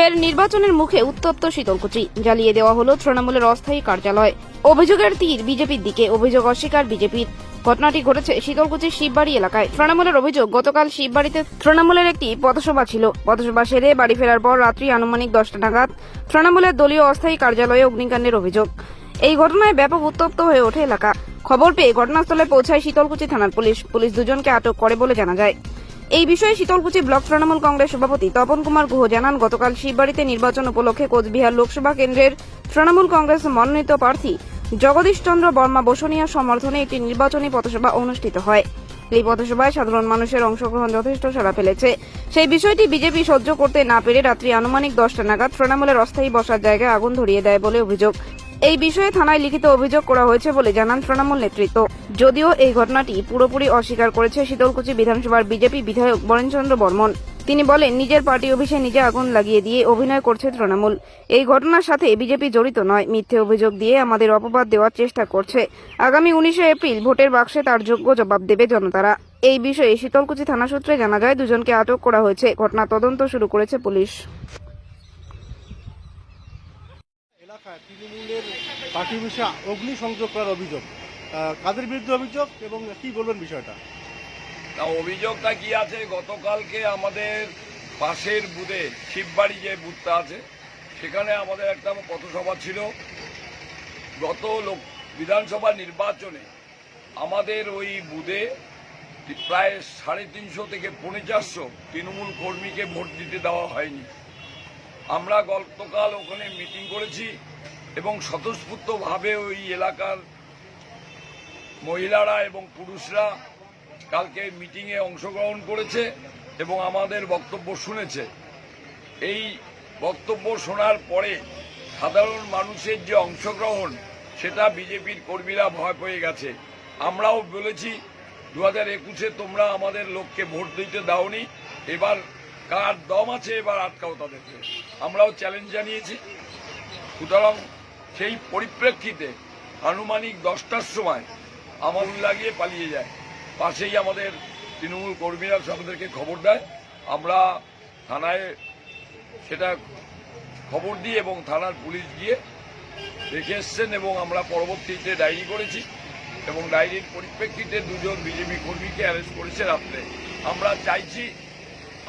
ফের নির্বাচনের মুখে উত্তপ্ত শীতলকুচি। জ্বালিয়ে দেওয়া হলো তৃণমূলের অস্থায়ী কার্যালয়। অভিযোগের তীর বিজেপির দিকে, অভিযোগ অস্বীকার বিজেপির। ঘটনাটি ঘটেছে শীতলকুচির শিববাড়ি এলাকায়। তৃণমূলের অভিযোগ, গতকাল শিববাড়িতে তৃণমূলের একটি পথসভা ছিল। পথসভা সেরে বাড়ি ফেরার পর রাত্রি আনুমানিক দশটা নাগাদ তৃণমূলের দলীয় অস্থায়ী কার্যালয়ে অগ্নিকাণ্ডের অভিযোগ। এই ঘটনায় ব্যাপক উত্তপ্ত হয়ে ওঠে এলাকা। খবর পেয়ে ঘটনাস্থলে পৌঁছায় শীতলকুচি থানার পুলিশ। পুলিশ দুজনকে আটক করে বলে জানা যায়। এই বিষয়ে শীতলকুচি ব্লক তৃণমূল কংগ্রেস সভাপতি তপন কুমার গুহ জানান, গতকাল শিববাড়িতে নির্বাচন উপলক্ষে কোচবিহার লোকসভা কেন্দ্রের তৃণমূল কংগ্রেস মনোনীত প্রার্থী জগদীশ চন্দ্র বর্মা বসুনিয়ার সমর্থনে একটি নির্বাচনী পথসভা অনুষ্ঠিত হয়। এই পথসভায় সাধারণ মানুষের অংশগ্রহণ যথেষ্ট সাড়া ফেলেছে। সেই বিষয়টি বিজেপি সহ্য করতে না পেরে রাত্রি আনুমানিক দশটা নাগাদ তৃণমূলের অস্থায়ী বসার জায়গায় আগুন ধরিয়ে দেয় বলে অভিযোগ। এই বিষয়ে থানায় লিখিত অভিযোগ করা হয়েছে বলে জানান তৃণমূল নেতৃত্ব। যদিও এই ঘটনাটি পুরোপুরি অস্বীকার করেছে শীতলকুচি বিধানসভার বিজেপি বিধায়ক বরেনচন্দ্র বর্মন। তিনি বলেন, নিজের পার্টি অফিসে নিজে আগুন লাগিয়ে দিয়ে অভিনয় করছে তৃণমূল। এই ঘটনার সাথে বিজেপি জড়িত নয়। মিথ্যে অভিযোগ দিয়ে আমাদের অপবাদ দেওয়ার চেষ্টা করছে। আগামী উনিশে এপ্রিল ভোটের বাক্সে তার যোগ্য জবাব দেবে জনতারা। এই বিষয়ে শীতলকুচি থানা সূত্রে জানা যায়, দুজনকে আটক করা হয়েছে। ঘটনা তদন্ত শুরু করেছে পুলিশ। এলাকায় তৃণমূলের পার্টি অফিসে অগ্নিসংযোগ করার অভিযোগ। কাদের বিরুদ্ধে অভিযোগ এবং কি বলবেন বিষয়টা? তা অভিযোগটা কি আছে? গতকালকে আমাদের পাশের বুথে, শিববাড়ি যে বুথটা আছে, সেখানে আমাদের একটা পথসভা ছিল। গত লোক, বিধানসভা নির্বাচনে আমাদের ওই বুথে প্রায় সাড়ে তিনশো থেকে পৌনে চারশো তৃণমূল কর্মীকে ভোট দিতে দেওয়া হয়নি। আমরা গতকাল ওখানে মিটিং করেছি। এবং স্বতঃস্ফূর্তভাবে ওই এলাকার মহিলারা এবং পুরুষরা কালকে মিটিংয়ে অংশগ্রহণ করেছে এবং আমাদের বক্তব্য শুনেছে। এই বক্তব্য শোনার পরে সাধারণ মানুষের যে অংশগ্রহণ, সেটা বিজেপির কর্মীরা ভয় পেয়ে গেছে। আমরাও বলেছি দু হাজার একুশে তোমরা আমাদের লোককে ভোট দিতে দাওনি। এবার কার দম আছে, এবার আটকাও তাদেরকে। আমরাও চ্যালেঞ্জ জানিয়েছি। সুতরাং সেই পরিপ্রেক্ষিতে আনুমানিক দশটার সময় আমার লাগিয়ে পালিয়ে যায়। পাশেই আমাদের তৃণমূল কর্মীরা আমাদেরকে খবর দেয়। আমরা থানায় সেটা খবর দিই এবং থানার পুলিশ গিয়ে দেখে এসছেন এবং আমরা পরবর্তীতে ডায়েরি করেছি এবং ডায়েরির পরিপ্রেক্ষিতে দুজন বিজেপি কর্মীকে অ্যারেস্ট করেছে রাত্রে। আমরা চাইছি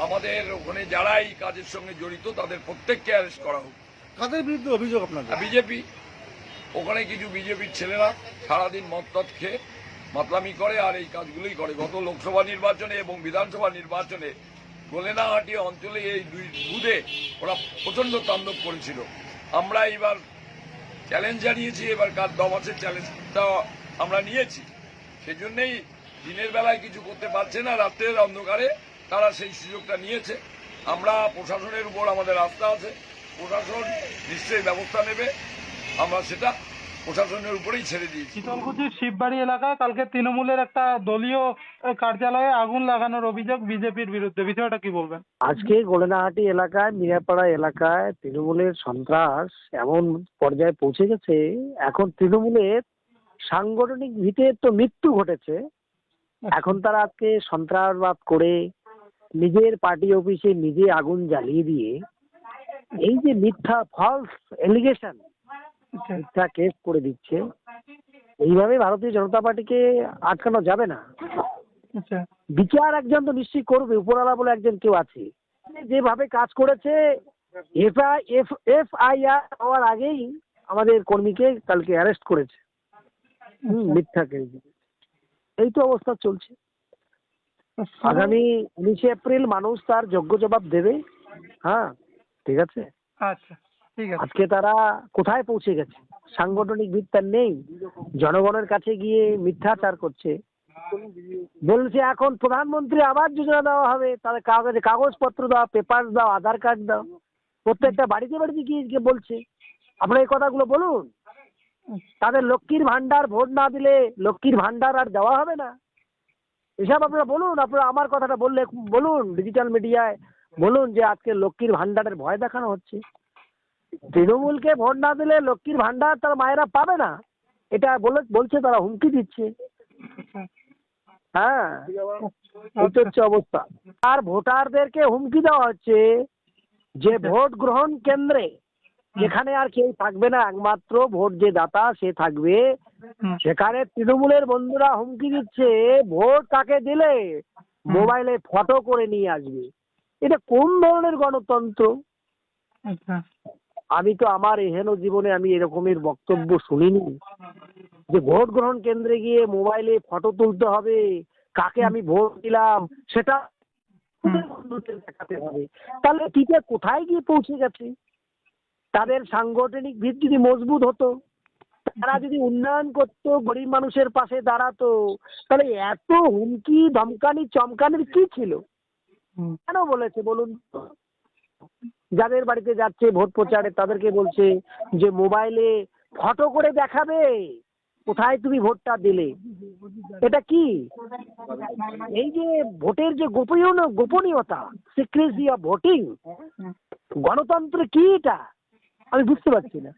আমাদের ওখানে যারা এই কাজের সঙ্গে জড়িত তাদের প্রত্যেককে অ্যারেস্ট করা হোক। কাদের বিরুদ্ধে অভিযোগ আপনাদের? বিজেপি, ওখানে কিছু বিজেপির ছেলেরা সারাদিন মদ টদ খেয়ে মাতলামি করে আর এই কাজগুলোই করে। গত লোকসভা নির্বাচনে এবং বিধানসভা নির্বাচনে গোলেনাহাটি অঞ্চলে এই দুই বুধে ওরা প্রচণ্ড তাণ্ডব করেছিল। আমরা এবার চ্যালেঞ্জ জানিয়েছি, এবার কার দম আছে চ্যালেঞ্জটা আমরা নিয়েছি। সেই জন্যেই দিনের বেলায় কিছু করতে পারছে না, রাত্রের অন্ধকারে তারা সেই সুযোগটা নিয়েছে। আমরা প্রশাসনের উপর আমাদের আস্থা আছে। প্রশাসন নিশ্চয়ই ব্যবস্থা নেবে। আমরা সেটা প্রশাসনের উপরেই ছেড়ে দিয়েছি। শীতলকুচির শিববাড়ি এলাকায় কালকে তৃণমূলের একটা দলীয় কার্যালয়ে আগুন লাগানোর অভিযোগ বিজেপির বিরুদ্ধে। বিষয়টা কি বলবেন? আজকে গোলেনাহাটি এলাকায় মিরাপাড়া এলাকায় তৃণমূলের সন্ত্রাস এমন পর্যায়ে পৌঁছে গেছে। এখন তৃণমূলের সাংগঠনিক ভিতে তো মৃত্যু ঘটেছে। এখন তারা আজকে সন্ত্রাসবাদ করে নিজের পার্টি অফিসে নিজে আগুন জ্বালিয়ে দিয়ে এই যে মিথ্যা ফলস এলিগেশন আচ্ছা। মিথ্যা কেস করে দিচ্ছে এইভাবে ভারতীয় জনতা পার্টিকে আটকানো যাবে না। আচ্ছা। বিচার একজন তো নিশ্চয়ই করবে উপরওয়ালা বলে একজন কেউ আছে। যেভাবে কাজ করেছে এফআই এফ এফআইআর হওয়ার আগেই আমাদের কর্মীকে কালকে অ্যারেস্ট করেছে। হুম, মিথ্যা কেস এই তো অবস্থা চলছে। আগামী উনিশে এপ্রিল মানুষ তার যোগ্য জবাব দেবে। হ্যাঁ ঠিক আছে? আচ্ছা ঠিক আছে। আজকে তারা কোথায় পৌঁছে গেছে? সাংগঠনিক ভিত তার নেই? জনগণের কাছে গিয়ে মিথ্যাচার করছে? বলছে এখন প্রধানমন্ত্রী আবাস যোজনা দেওয়া হবে। তাদের কাগজে কাগজপত্র দাও পেপার দাও আধার কার্ড দাও। প্রত্যেকটা বাড়িতে বাড়িতে গিয়ে গিয়ে বলছে। আপনারা এই কথাগুলো বলুন। তাদের লক্ষ্মীর ভান্ডার ভোট না দিলে লক্ষ্মীর ভান্ডার আর দেওয়া হবে না। এসব আপনারা বলুন আপনারা আমার কথাটা বললে বলুন ডিজিটাল মিডিয়ায় বলুন যে আজকে লক্ষ্মীর ভান্ডারের ভয় দেখানো হচ্ছে। তৃণমূলকে ভোট না দিলে লক্ষ্মীর ভান্ডার তার মায়েরা পাবে না। এটা বলে বলছে তারা হুমকি দিচ্ছে। হ্যাঁ হচ্ছে অবস্থা। আর ভোটারদেরকে হুমকি দেওয়া হচ্ছে যে ভোট গ্রহণ কেন্দ্রে যেখানে আর কেউ থাকবে না একমাত্র ভোট যে দাতা সে থাকবে। সেখানে তৃণমূলের বন্ধুরা হুমকি দিচ্ছে ভোট তাকে দিলে? মোবাইলে ফটো করে নিয়ে আসবে। এটা কোন ধরনের গণতন্ত্র? আচ্ছা। আমি তো আমার এহেন জীবনে আমি এরকমের বক্তব্য শুনিনি যে ভোট গ্রহণ কেন্দ্রে গিয়ে মোবাইলে ফটো তুলতে হবে কাকে আমি ভোট দিলাম সেটা দেখাতে হবে। তাহলে টিকে কোথায় গিয়ে পৌঁছে গেছে? তাদের সাংগঠনিক ভিত যদি মজবুত হতো তারা যদি উন্নয়ন করতো গরিব মানুষের পাশে দাঁড়াতো তাহলে এত হুমকি ধমকানি চমকানির কি ছিল? কেন বলেছে বলুন? যাদের বাড়িতে যাচ্ছে, ভোট প্রচারে তাদেরকে বলছে যে মোবাইলে ফটো করে দেখাবে। কোথায় তুমি ভোটটা দিলে? এটা কি? এই যে ভোটের যে গোপনীয়, গোপনীয়তা সিক্রেসি অফ ভোটিং, গণতন্ত্র কি এটা? আমি বুঝতে পারছি না।